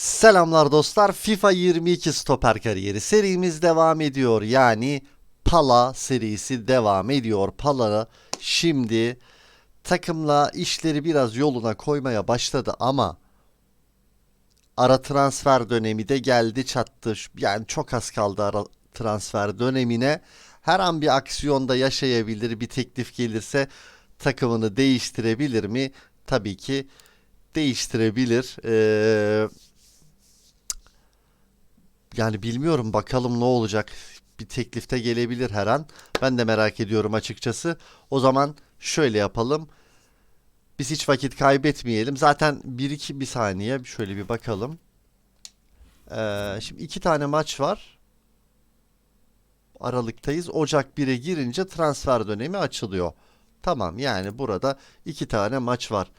Selamlar dostlar. FIFA 22 stoper kariyeri serimiz devam ediyor. Yani Pala serisi devam ediyor. Pala şimdi takımla işleri biraz yoluna koymaya başladı ama ara transfer dönemi de geldi çattı. Yani çok az kaldı ara transfer dönemine. Her an bir aksiyonda yaşayabilir. Bir teklif gelirse takımını değiştirebilir mi? Tabii ki değiştirebilir. Ee, yani bilmiyorum bakalım ne olacak. Bir teklifte gelebilir her an. Ben de merak ediyorum açıkçası. O zaman şöyle yapalım. Biz hiç vakit kaybetmeyelim. Zaten 1-2 bir saniye şöyle bir bakalım. Ee, şimdi iki tane maç var. Aralıktayız. Ocak 1'e girince transfer dönemi açılıyor. Tamam yani burada iki tane maç var.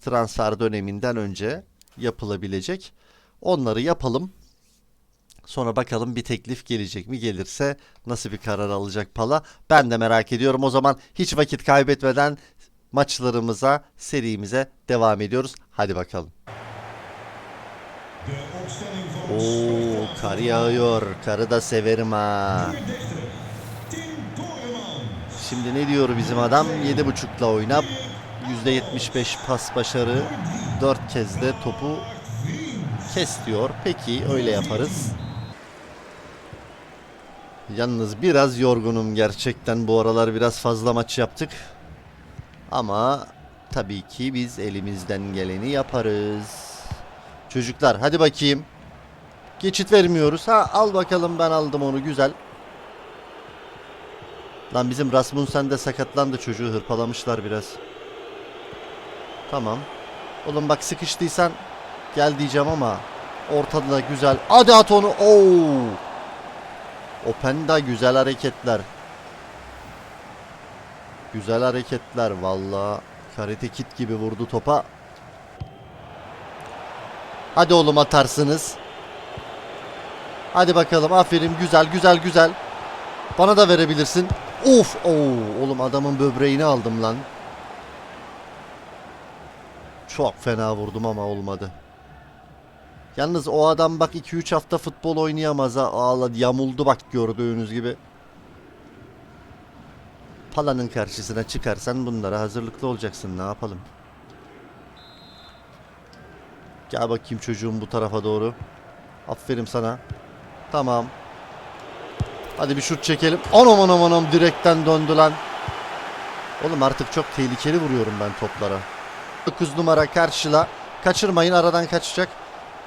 Transfer döneminden önce yapılabilecek. Onları yapalım. Sonra bakalım bir teklif gelecek mi? Gelirse nasıl bir karar alacak Pala? Ben de merak ediyorum. O zaman hiç vakit kaybetmeden maçlarımıza, serimize devam ediyoruz. Hadi bakalım. Oo, kar yağıyor. Karı da severim ha. Şimdi ne diyor bizim adam? 7.5'la oyna. %75 pas başarı. 4 kez de topu kes diyor. Peki öyle yaparız. Yalnız biraz yorgunum gerçekten. Bu aralar biraz fazla maç yaptık. Ama tabii ki biz elimizden geleni yaparız. Çocuklar hadi bakayım. Geçit vermiyoruz. Ha al bakalım ben aldım onu güzel. Lan bizim Rasmussen de sakatlandı çocuğu hırpalamışlar biraz. Tamam. Oğlum bak sıkıştıysan gel diyeceğim ama ortada da güzel. Hadi at onu. Oo. Openda güzel hareketler. Güzel hareketler valla. Karate Kid gibi vurdu topa. Hadi oğlum atarsınız. Hadi bakalım aferin güzel güzel güzel. Bana da verebilirsin. Of oo oğlum adamın böbreğini aldım lan. Çok fena vurdum ama olmadı. Yalnız o adam bak 2-3 hafta futbol oynayamaz ha. Ağladı yamuldu bak gördüğünüz gibi. Pala'nın karşısına çıkarsan bunlara hazırlıklı olacaksın. Ne yapalım? Gel bakayım çocuğum bu tarafa doğru. Aferin sana. Tamam. Hadi bir şut çekelim. Anam anam anam direkten döndü lan. Oğlum artık çok tehlikeli vuruyorum ben toplara. 9 numara karşıla. Kaçırmayın aradan kaçacak.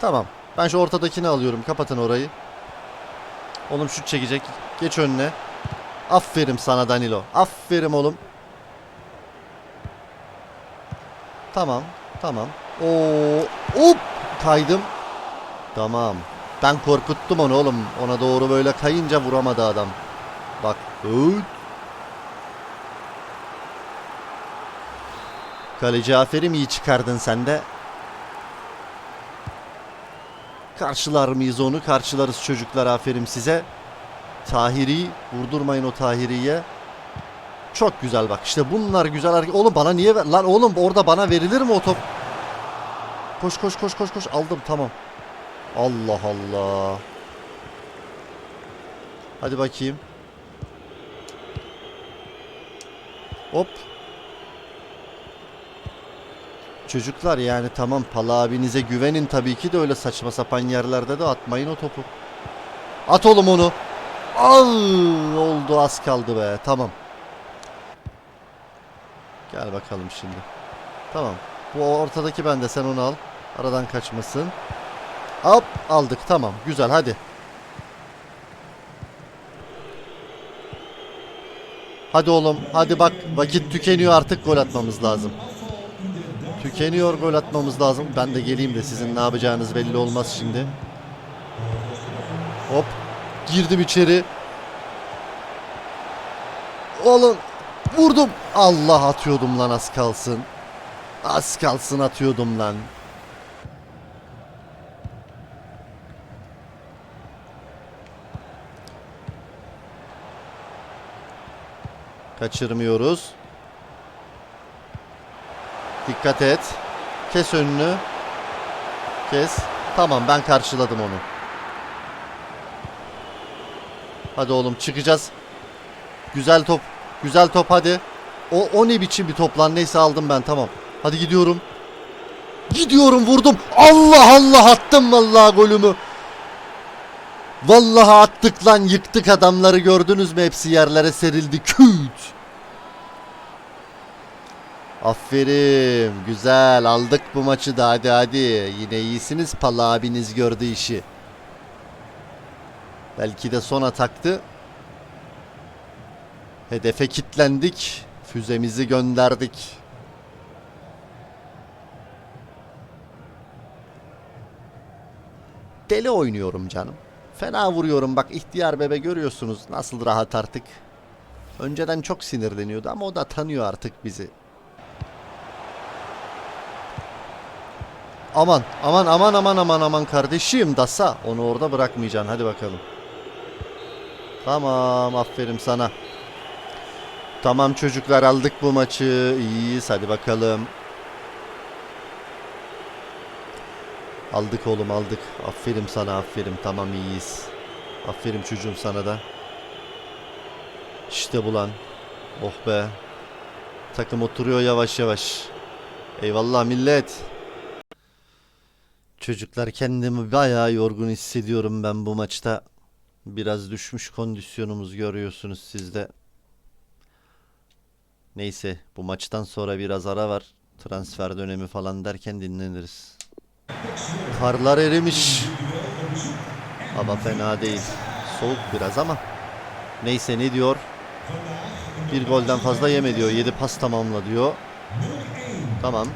Tamam. Ben şu ortadakini alıyorum. Kapatın orayı. Oğlum şut çekecek. Geç önüne. Aferin sana Danilo. Aferin oğlum. Tamam. Tamam. Oo, hop kaydım. Tamam. Ben korkuttum onu oğlum. Ona doğru böyle kayınca vuramadı adam. Bak. Öt. Kaleci aferin iyi çıkardın sen de. Karşılar mıyız onu? Karşılarız çocuklar aferin size. Tahiri vurdurmayın o Tahiri'ye. Çok güzel bak işte bunlar güzel hareket. Oğlum bana niye ver? Lan oğlum orada bana verilir mi o top? Koş koş koş koş koş aldım tamam. Allah Allah. Hadi bakayım. Hop. Çocuklar yani tamam Pala abinize güvenin tabii ki de öyle saçma sapan yerlerde de atmayın o topu. At oğlum onu. Al oldu az kaldı be tamam. Gel bakalım şimdi. Tamam. Bu ortadaki bende sen onu al. Aradan kaçmasın. Hop aldık tamam güzel hadi. Hadi oğlum hadi bak vakit tükeniyor artık gol atmamız lazım. Tükeniyor gol atmamız lazım. Ben de geleyim de sizin ne yapacağınız belli olmaz şimdi. Hop girdim içeri. Oğlum vurdum. Allah atıyordum lan az kalsın. Az kalsın atıyordum lan. Kaçırmıyoruz. Dikkat et. Kes önünü. Kes. Tamam ben karşıladım onu. Hadi oğlum çıkacağız. Güzel top. Güzel top hadi. O, o ne biçim bir top neyse aldım ben tamam. Hadi gidiyorum. Gidiyorum vurdum. Allah Allah attım vallahi golümü. Vallahi attık lan yıktık adamları gördünüz mü hepsi yerlere serildi küt. Aferin güzel aldık bu maçı da hadi hadi yine iyisiniz Pala abiniz gördü işi. Belki de son ataktı. Hedefe kitlendik. Füzemizi gönderdik. Deli oynuyorum canım. Fena vuruyorum bak ihtiyar bebe görüyorsunuz nasıl rahat artık. Önceden çok sinirleniyordu ama o da tanıyor artık bizi. Aman aman aman aman aman aman kardeşim Dasa onu orada bırakmayacaksın hadi bakalım. Tamam aferin sana. Tamam çocuklar aldık bu maçı. İyiyiz hadi bakalım. Aldık oğlum aldık. Aferin sana aferin. Tamam iyiyiz. Aferin çocuğum sana da. İşte bu lan. Oh be. Takım oturuyor yavaş yavaş. Eyvallah millet. Çocuklar kendimi bayağı yorgun hissediyorum ben bu maçta. Biraz düşmüş kondisyonumuz görüyorsunuz siz de. Neyse bu maçtan sonra biraz ara var. Transfer dönemi falan derken dinleniriz. Karlar erimiş. Hava fena değil. Soğuk biraz ama. Neyse ne diyor? Bir golden fazla yeme diyor. 7 pas tamamla diyor. Tamam.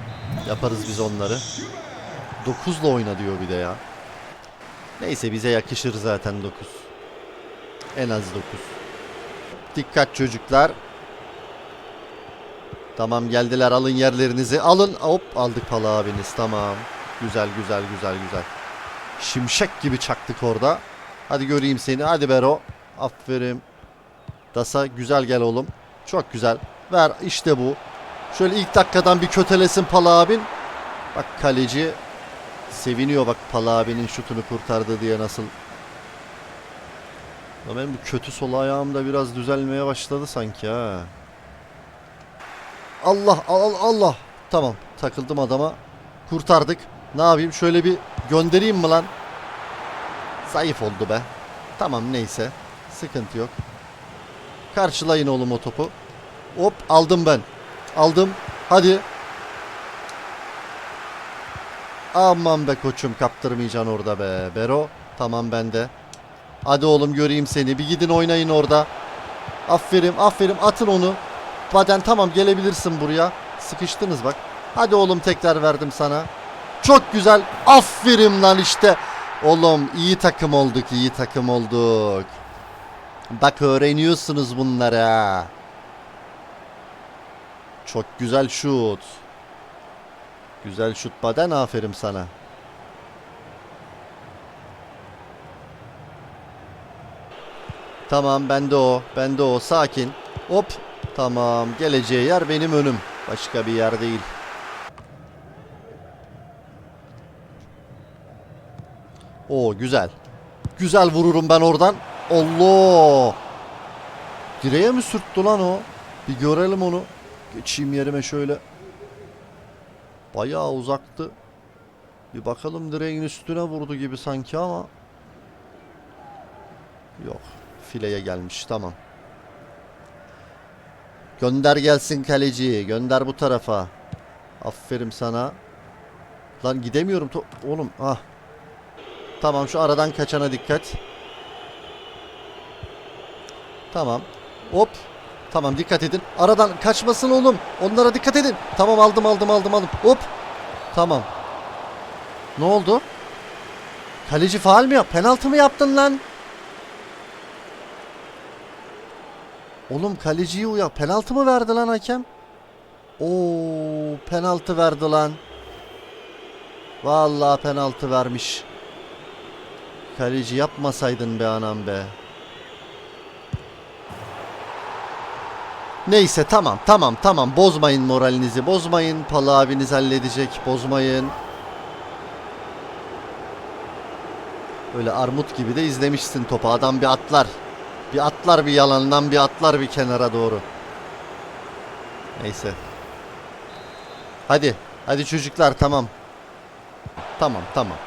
Yaparız biz onları. 9'la oyna diyor bir de ya. Neyse bize yakışır zaten 9. En az 9. Dikkat çocuklar. Tamam geldiler alın yerlerinizi. Alın. Hop aldık Pala abiniz. Tamam. Güzel güzel güzel güzel. Şimşek gibi çaktık orada. Hadi göreyim seni. Hadi Bero. Aferin. Dasa güzel gel oğlum. Çok güzel. Ver işte bu. Şöyle ilk dakikadan bir kötelesin Pala abin. Bak kaleci seviniyor bak Pala abinin şutunu kurtardı diye nasıl. Ya benim bu kötü sol ayağım da biraz düzelmeye başladı sanki ha. Allah Allah Allah. Tamam takıldım adama. Kurtardık. Ne yapayım şöyle bir göndereyim mi lan? Zayıf oldu be. Tamam neyse. Sıkıntı yok. Karşılayın oğlum o topu. Hop aldım ben. Aldım. Hadi. Aman be koçum kaptırmayacaksın orada be. Bero. Tamam bende. Hadi oğlum göreyim seni. Bir gidin oynayın orada. Aferin aferin atın onu. Baden tamam gelebilirsin buraya. Sıkıştınız bak. Hadi oğlum tekrar verdim sana. Çok güzel. Aferin lan işte. Oğlum iyi takım olduk iyi takım olduk. Bak öğreniyorsunuz bunlara. Çok güzel şut. Güzel şut Baden aferin sana. Tamam bende o. Bende o. Sakin. Hop. Tamam. Geleceği yer benim önüm. Başka bir yer değil. Oo güzel. Güzel vururum ben oradan. Allah. Direğe mi sürttü lan o? Bir görelim onu. Geçeyim yerime şöyle. Bayağı uzaktı. Bir bakalım direğin üstüne vurdu gibi sanki ama. Yok. Fileye gelmiş. Tamam. Gönder gelsin kaleci. Gönder bu tarafa. Aferin sana. Lan gidemiyorum. to- Oğlum ah. Tamam şu aradan kaçana dikkat. Tamam. Hop. Tamam dikkat edin. Aradan kaçmasın oğlum. Onlara dikkat edin. Tamam aldım aldım aldım aldım. Hop. Tamam. Ne oldu? Kaleci faal mi yap? Penaltı mı yaptın lan? Oğlum kaleciyi uya. Penaltı mı verdi lan hakem? Oo, penaltı verdi lan. Vallahi penaltı vermiş. Kaleci yapmasaydın be anam be. Neyse tamam tamam tamam bozmayın moralinizi bozmayın. Pala abiniz halledecek bozmayın. Öyle armut gibi de izlemişsin topu. Adam bir atlar. Bir atlar bir yalandan bir atlar bir kenara doğru. Neyse. Hadi. Hadi çocuklar tamam. Tamam tamam.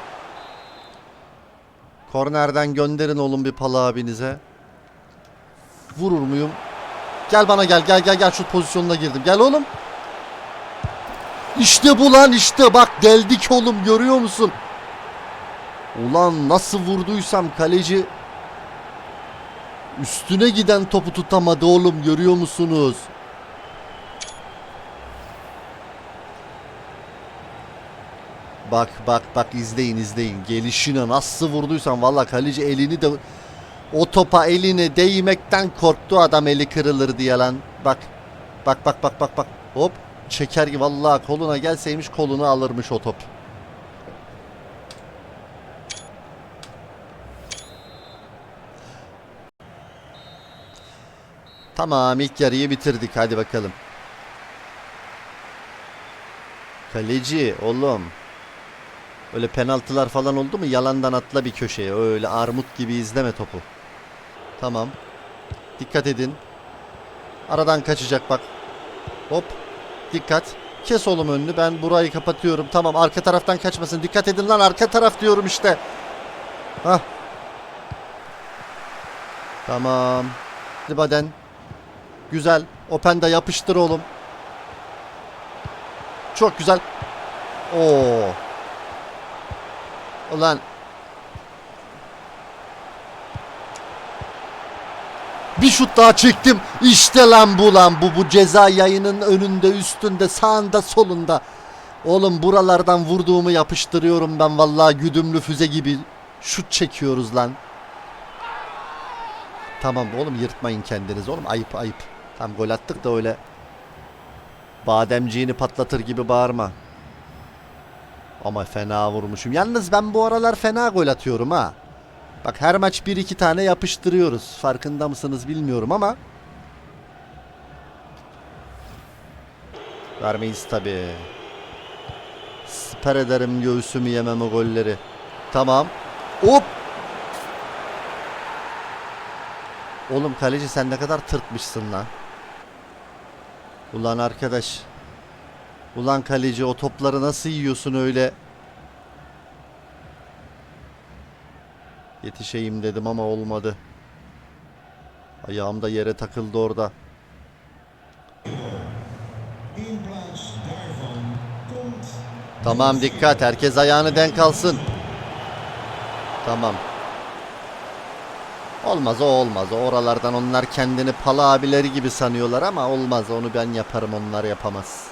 Kornerden gönderin oğlum bir pala abinize. Vurur muyum? Gel bana gel gel gel gel şut pozisyonuna girdim. Gel oğlum. İşte bu lan işte bak deldik oğlum görüyor musun? Ulan nasıl vurduysam kaleci üstüne giden topu tutamadı oğlum görüyor musunuz? Bak bak bak izleyin izleyin. Gelişine nasıl vurduysam valla kaleci elini de o topa eline değmekten korktu adam eli kırılır diye lan. Bak bak bak bak bak bak hop çeker gibi valla koluna gelseymiş kolunu alırmış o top. Tamam ilk yarıyı bitirdik hadi bakalım. Kaleci oğlum. Öyle penaltılar falan oldu mu yalandan atla bir köşeye. Öyle armut gibi izleme topu. Tamam. Dikkat edin. Aradan kaçacak bak. Hop. Dikkat. Kes oğlum önünü. Ben burayı kapatıyorum. Tamam arka taraftan kaçmasın. Dikkat edin lan arka taraf diyorum işte. Hah. Tamam. Baden. Güzel. Openda yapıştır oğlum. Çok güzel. Oo. Ulan. Bir şut daha çektim. İşte lan bu lan bu. Bu ceza yayının önünde, üstünde, sağında, solunda. Oğlum buralardan vurduğumu yapıştırıyorum ben vallahi güdümlü füze gibi. Şut çekiyoruz lan. Tamam oğlum yırtmayın kendiniz oğlum ayıp ayıp. Tam gol attık da öyle bademciğini patlatır gibi bağırma. Ama fena vurmuşum. Yalnız ben bu aralar fena gol atıyorum ha. Bak her maç bir iki tane yapıştırıyoruz. Farkında mısınız bilmiyorum ama. Vermeyiz tabi. Siper ederim göğsümü yemem o golleri. Tamam. Hop. Oğlum kaleci sen ne kadar tırtmışsın lan. Ulan arkadaş. Ulan kaleci o topları nasıl yiyorsun öyle? Yetişeyim dedim ama olmadı. Ayağım da yere takıldı orada. Tamam dikkat herkes ayağını denk alsın. Tamam. Olmaz o olmaz. Oralardan onlar kendini pala abileri gibi sanıyorlar ama olmaz. Onu ben yaparım onlar yapamaz.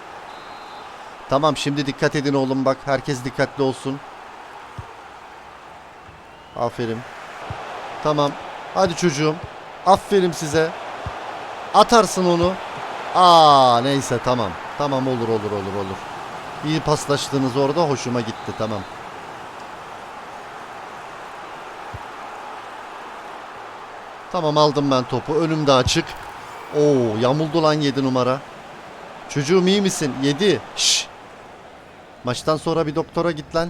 Tamam şimdi dikkat edin oğlum bak. Herkes dikkatli olsun. Aferin. Tamam. Hadi çocuğum. Aferin size. Atarsın onu. Aa neyse tamam. Tamam olur olur olur olur. İyi paslaştınız orada hoşuma gitti tamam. Tamam aldım ben topu. Önümde açık. Oo yamuldu lan 7 numara. Çocuğum iyi misin? 7. Şş. Maçtan sonra bir doktora git lan.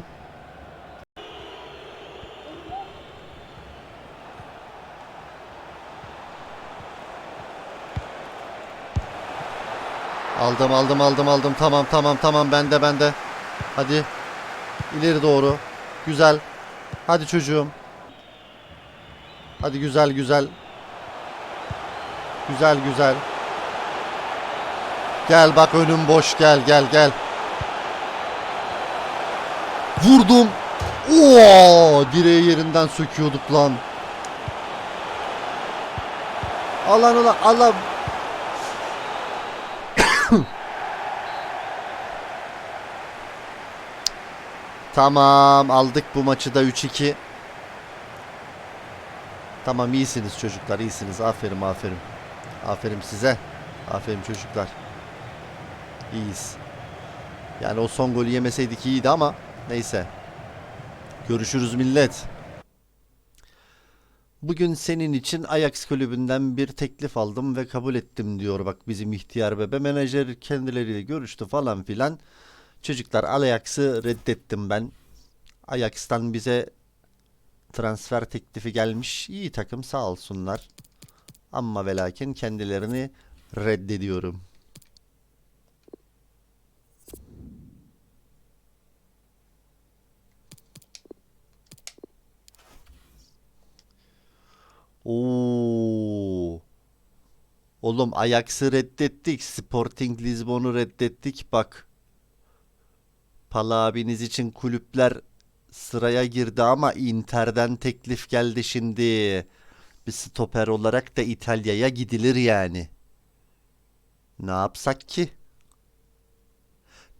Aldım aldım aldım aldım. Tamam tamam tamam bende bende. Hadi. İleri doğru. Güzel. Hadi çocuğum. Hadi güzel güzel. Güzel güzel. Gel bak önüm boş gel gel gel. Vurdum. Oo, direği yerinden söküyorduk lan. Alan ulan Allah. Tamam aldık bu maçı da 3-2. Tamam iyisiniz çocuklar iyisiniz. Aferin aferin. Aferin size. Aferin çocuklar. İyiyiz. Yani o son golü yemeseydik iyiydi ama neyse. Görüşürüz millet. Bugün senin için Ajax kulübünden bir teklif aldım ve kabul ettim diyor. Bak bizim ihtiyar bebe menajer kendileriyle görüştü falan filan. Çocuklar Ajax'ı reddettim ben. Ajax'tan bize transfer teklifi gelmiş. İyi takım sağ olsunlar. Ama ve lakin kendilerini reddediyorum. Oo. Oğlum Ajax'ı reddettik. Sporting Lisbon'u reddettik. Bak. Pala abiniz için kulüpler sıraya girdi ama Inter'den teklif geldi şimdi. Bir stoper olarak da İtalya'ya gidilir yani. Ne yapsak ki?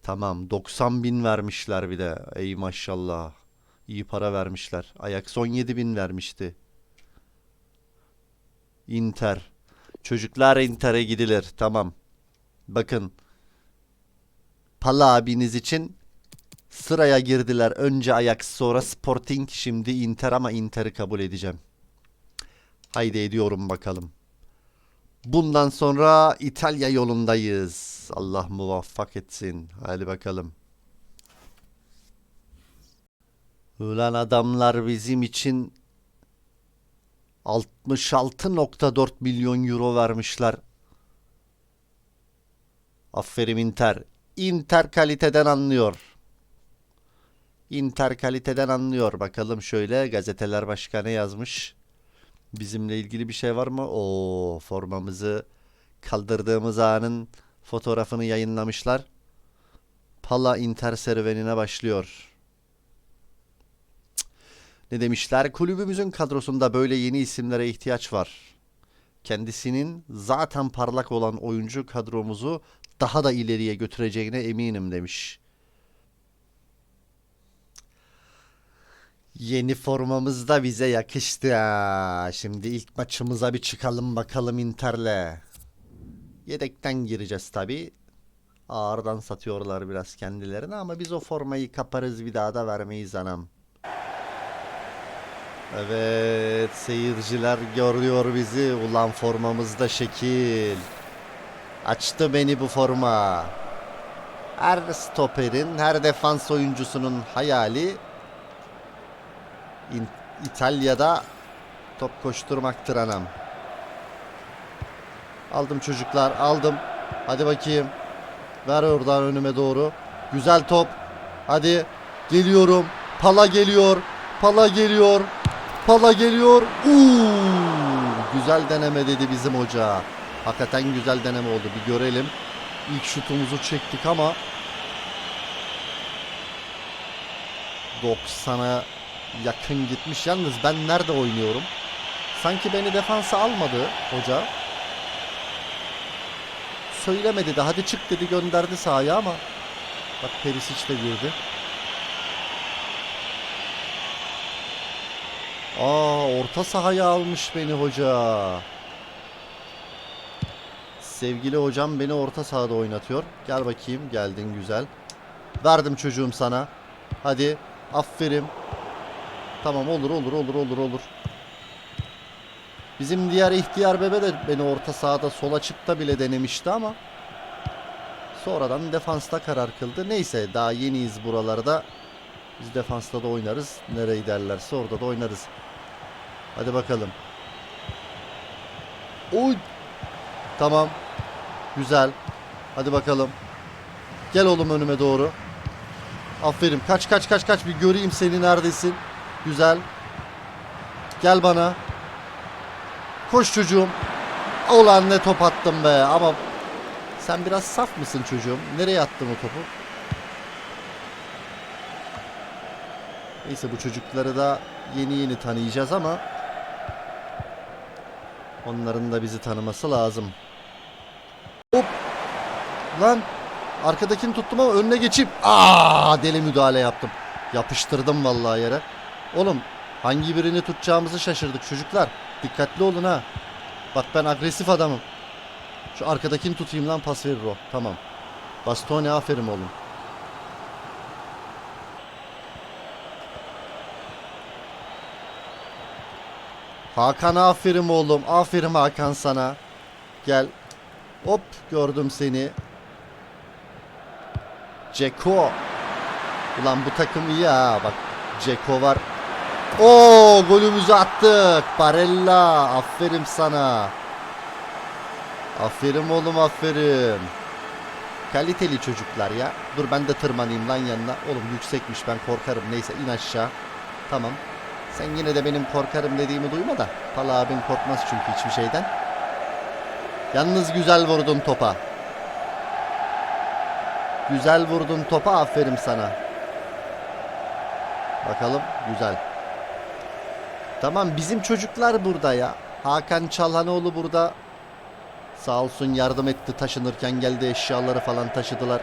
Tamam 90 bin vermişler bir de. Ey maşallah. İyi para vermişler. Ajax 17 bin vermişti. Inter. Çocuklar Inter'e gidilir. Tamam. Bakın. Pala abiniz için sıraya girdiler. Önce Ajax sonra Sporting şimdi Inter ama Inter'i kabul edeceğim. Haydi ediyorum bakalım. Bundan sonra İtalya yolundayız. Allah muvaffak etsin. Hadi bakalım. Ulan adamlar bizim için 66.4 milyon euro vermişler. Aferin Inter. Inter kaliteden anlıyor. Inter kaliteden anlıyor. Bakalım şöyle gazeteler başkanı yazmış. Bizimle ilgili bir şey var mı? O formamızı kaldırdığımız anın fotoğrafını yayınlamışlar. Pala Inter serüvenine başlıyor. Ne demişler? Kulübümüzün kadrosunda böyle yeni isimlere ihtiyaç var. Kendisinin zaten parlak olan oyuncu kadromuzu daha da ileriye götüreceğine eminim demiş. Yeni formamız da bize yakıştı ha. Şimdi ilk maçımıza bir çıkalım bakalım Inter'le. Yedekten gireceğiz tabi. Ağırdan satıyorlar biraz kendilerine ama biz o formayı kaparız bir daha da vermeyiz anam. Evet seyirciler görüyor bizi. Ulan formamızda şekil. Açtı beni bu forma. Her stoperin, her defans oyuncusunun hayali İtalya'da top koşturmaktır anam. Aldım çocuklar aldım. Hadi bakayım. Ver oradan önüme doğru. Güzel top. Hadi. Geliyorum. Pala geliyor. Pala geliyor. Pala geliyor. Uuu. Güzel deneme dedi bizim hoca. Hakikaten güzel deneme oldu. Bir görelim. İlk şutumuzu çektik ama 90'a yakın gitmiş. Yalnız ben nerede oynuyorum? Sanki beni defansa almadı hoca. Söylemedi de hadi çık dedi gönderdi sahaya ama bak Perisic de girdi. Aa orta sahaya almış beni hoca. Sevgili hocam beni orta sahada oynatıyor. Gel bakayım geldin güzel. Verdim çocuğum sana. Hadi aferin. Tamam olur olur olur olur olur. Bizim diğer ihtiyar bebe de beni orta sahada sol açıkta bile denemişti ama sonradan defansta karar kıldı. Neyse daha yeniyiz buralarda. Biz defansta da oynarız. Nereye derlerse orada da oynarız. Hadi bakalım. Oy. Tamam. Güzel. Hadi bakalım. Gel oğlum önüme doğru. Aferin. Kaç kaç kaç kaç bir göreyim seni neredesin. Güzel. Gel bana. Koş çocuğum. Ulan ne top attım be ama sen biraz saf mısın çocuğum? Nereye attın o topu? Neyse bu çocukları da yeni yeni tanıyacağız ama onların da bizi tanıması lazım. Hop. Lan arkadakini tuttum ama önüne geçip aa deli müdahale yaptım. Yapıştırdım vallahi yere. Oğlum hangi birini tutacağımızı şaşırdık çocuklar. Dikkatli olun ha. Bak ben agresif adamım. Şu arkadakini tutayım lan pas verir o. Tamam. Bastone aferin oğlum. Hakan aferin oğlum. Aferin Hakan sana. Gel. Hop gördüm seni. Ceko. Ulan bu takım iyi ha. Bak Ceko var. Oo golümüzü attık. Barella aferin sana. Aferin oğlum aferin. Kaliteli çocuklar ya. Dur ben de tırmanayım lan yanına. Oğlum yüksekmiş ben korkarım. Neyse in aşağı. Tamam. Sen yine de benim korkarım dediğimi duyma da. Pala abin korkmaz çünkü hiçbir şeyden. Yalnız güzel vurdun topa. Güzel vurdun topa aferin sana. Bakalım güzel. Tamam bizim çocuklar burada ya. Hakan Çalhanoğlu burada. Sağ olsun yardım etti taşınırken geldi eşyaları falan taşıdılar.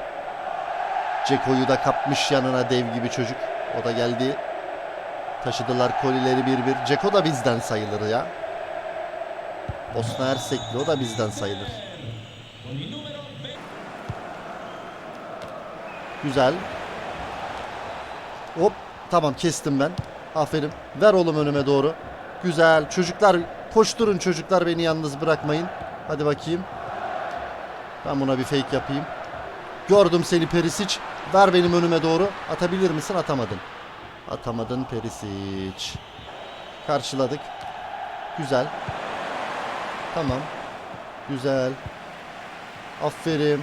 Ceko'yu da kapmış yanına dev gibi çocuk. O da geldi. Taşıdılar kolileri bir bir. Ceko da bizden sayılır ya. Bosna Hersekli o da bizden sayılır. Güzel. Hop tamam kestim ben. Aferin. Ver oğlum önüme doğru. Güzel. Çocuklar koşturun çocuklar beni yalnız bırakmayın. Hadi bakayım. Ben buna bir fake yapayım. Gördüm seni Perisic. Ver benim önüme doğru. Atabilir misin? Atamadın. Atamadın Perisic. Karşıladık. Güzel. Tamam. Güzel. Aferin.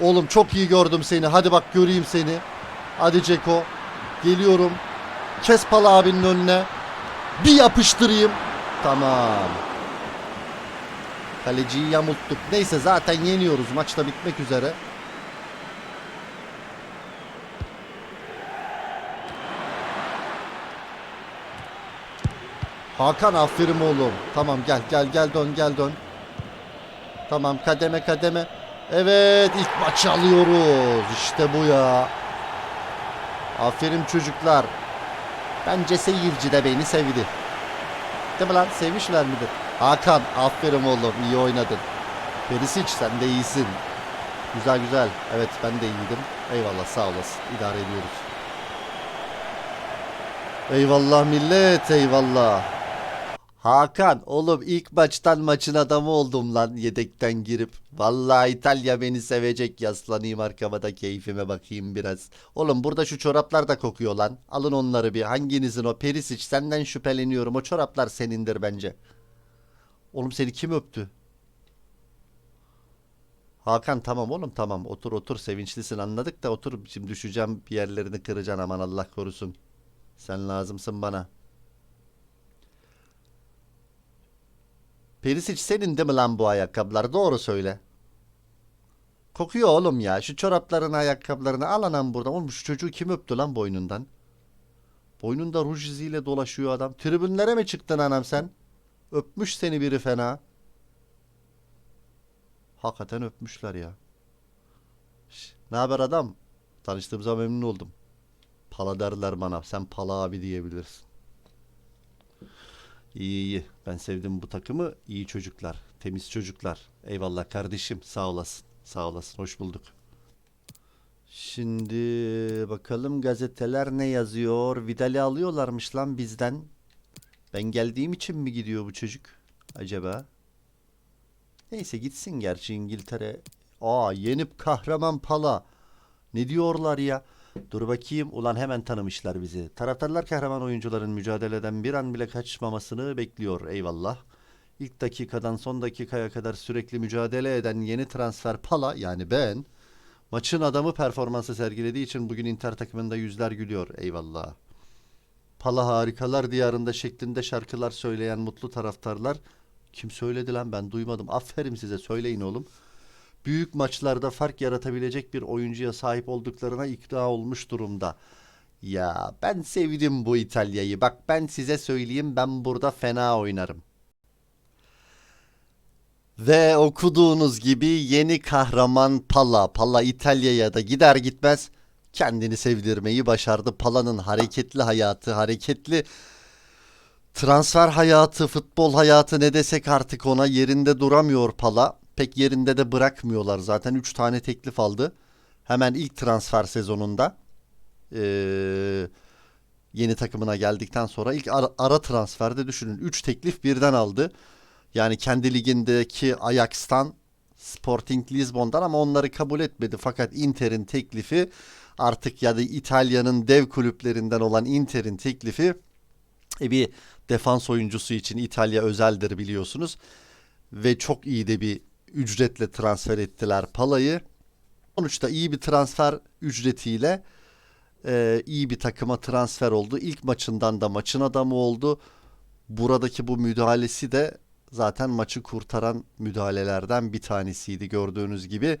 Oğlum çok iyi gördüm seni. Hadi bak göreyim seni. Hadi Ceko. Geliyorum. Kes Pala abinin önüne. Bir yapıştırayım. Tamam. Kaleciyi yamulttuk. Neyse zaten yeniyoruz. Maç da bitmek üzere. Hakan aferin oğlum. Tamam gel gel gel dön gel dön. Tamam kademe kademe. Evet ilk maçı alıyoruz. İşte bu ya. Aferin çocuklar. Bence seyirci de beni sevdi. Değil mi lan? Sevmişler midir? Hakan aferin oğlum iyi oynadın. Perisic sen de iyisin. Güzel güzel. Evet ben de iyiydim. Eyvallah sağ olasın. İdare ediyoruz. Eyvallah millet eyvallah. Hakan oğlum ilk maçtan maçın adamı oldum lan yedekten girip. Vallahi İtalya beni sevecek yaslanayım arkama da keyfime bakayım biraz. Oğlum burada şu çoraplar da kokuyor lan. Alın onları bir hanginizin o Perisic senden şüpheleniyorum o çoraplar senindir bence. Oğlum seni kim öptü? Hakan tamam oğlum tamam otur otur sevinçlisin anladık da otur şimdi düşeceğim bir yerlerini kıracaksın aman Allah korusun. Sen lazımsın bana. Perisic senin değil mi lan bu ayakkabılar? Doğru söyle. Kokuyor oğlum ya. Şu çoraplarını ayakkabılarını al anam buradan. Oğlum şu çocuğu kim öptü lan boynundan? Boynunda ruj iziyle dolaşıyor adam. Tribünlere mi çıktın anam sen? Öpmüş seni biri fena. Hakikaten öpmüşler ya. Ne haber adam? Tanıştığımıza memnun oldum. Pala derler bana. Sen Pala abi diyebilirsin. İyi iyi. Ben sevdim bu takımı. İyi çocuklar. Temiz çocuklar. Eyvallah kardeşim. Sağ olasın. Sağ olasın. Hoş bulduk. Şimdi bakalım gazeteler ne yazıyor? Vidal'i alıyorlarmış lan bizden. Ben geldiğim için mi gidiyor bu çocuk? Acaba? Neyse gitsin gerçi İngiltere. Aa yenip kahraman pala. Ne diyorlar ya? Dur bakayım. Ulan hemen tanımışlar bizi. Taraftarlar kahraman oyuncuların mücadeleden bir an bile kaçmamasını bekliyor. Eyvallah. İlk dakikadan son dakikaya kadar sürekli mücadele eden yeni transfer Pala yani ben maçın adamı performansı sergilediği için bugün Inter takımında yüzler gülüyor. Eyvallah. Pala harikalar diyarında şeklinde şarkılar söyleyen mutlu taraftarlar kim söyledi lan ben duymadım. Aferin size söyleyin oğlum büyük maçlarda fark yaratabilecek bir oyuncuya sahip olduklarına ikna olmuş durumda. Ya ben sevdim bu İtalya'yı. Bak ben size söyleyeyim ben burada fena oynarım. Ve okuduğunuz gibi yeni kahraman Pala. Pala İtalya'ya da gider gitmez kendini sevdirmeyi başardı. Pala'nın hareketli hayatı, hareketli transfer hayatı, futbol hayatı ne desek artık ona yerinde duramıyor Pala pek yerinde de bırakmıyorlar. Zaten 3 tane teklif aldı. Hemen ilk transfer sezonunda ee, yeni takımına geldikten sonra ilk ara, ara transferde düşünün 3 teklif birden aldı. Yani kendi ligindeki Ajax'tan Sporting Lisbon'dan ama onları kabul etmedi. Fakat Inter'in teklifi artık ya da İtalya'nın dev kulüplerinden olan Inter'in teklifi E bir defans oyuncusu için İtalya özeldir biliyorsunuz. Ve çok iyi de bir ücretle transfer ettiler Pala'yı. Sonuçta iyi bir transfer ücretiyle e, iyi bir takıma transfer oldu. İlk maçından da maçın adamı oldu. Buradaki bu müdahalesi de zaten maçı kurtaran müdahalelerden bir tanesiydi gördüğünüz gibi.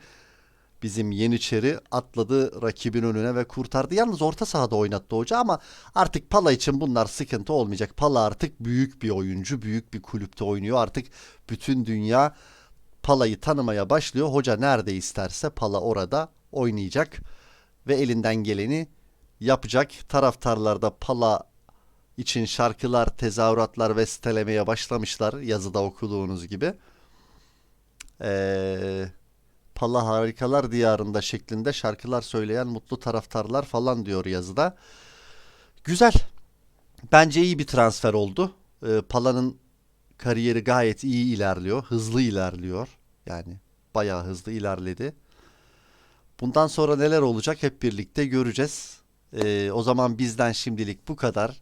Bizim Yeniçeri atladı rakibin önüne ve kurtardı. Yalnız orta sahada oynattı hoca ama artık Pala için bunlar sıkıntı olmayacak. Pala artık büyük bir oyuncu, büyük bir kulüpte oynuyor. Artık bütün dünya Pala'yı tanımaya başlıyor. Hoca nerede isterse Pala orada oynayacak ve elinden geleni yapacak. Taraftarlar da Pala için şarkılar, tezahüratlar bestelemeye başlamışlar yazıda okuduğunuz gibi. Ee, Pala harikalar diyarında şeklinde şarkılar söyleyen mutlu taraftarlar falan diyor yazıda. Güzel. Bence iyi bir transfer oldu. Ee, Pala'nın kariyeri gayet iyi ilerliyor. Hızlı ilerliyor. Yani bayağı hızlı ilerledi. Bundan sonra neler olacak hep birlikte göreceğiz. Ee, o zaman bizden şimdilik bu kadar.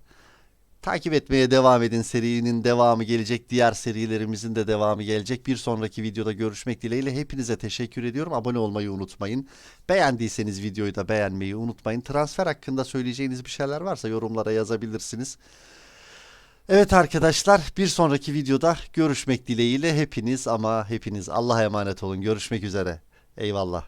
Takip etmeye devam edin. Serinin devamı gelecek. Diğer serilerimizin de devamı gelecek. Bir sonraki videoda görüşmek dileğiyle. Hepinize teşekkür ediyorum. Abone olmayı unutmayın. Beğendiyseniz videoyu da beğenmeyi unutmayın. Transfer hakkında söyleyeceğiniz bir şeyler varsa yorumlara yazabilirsiniz. Evet arkadaşlar bir sonraki videoda görüşmek dileğiyle hepiniz ama hepiniz Allah'a emanet olun. Görüşmek üzere. Eyvallah.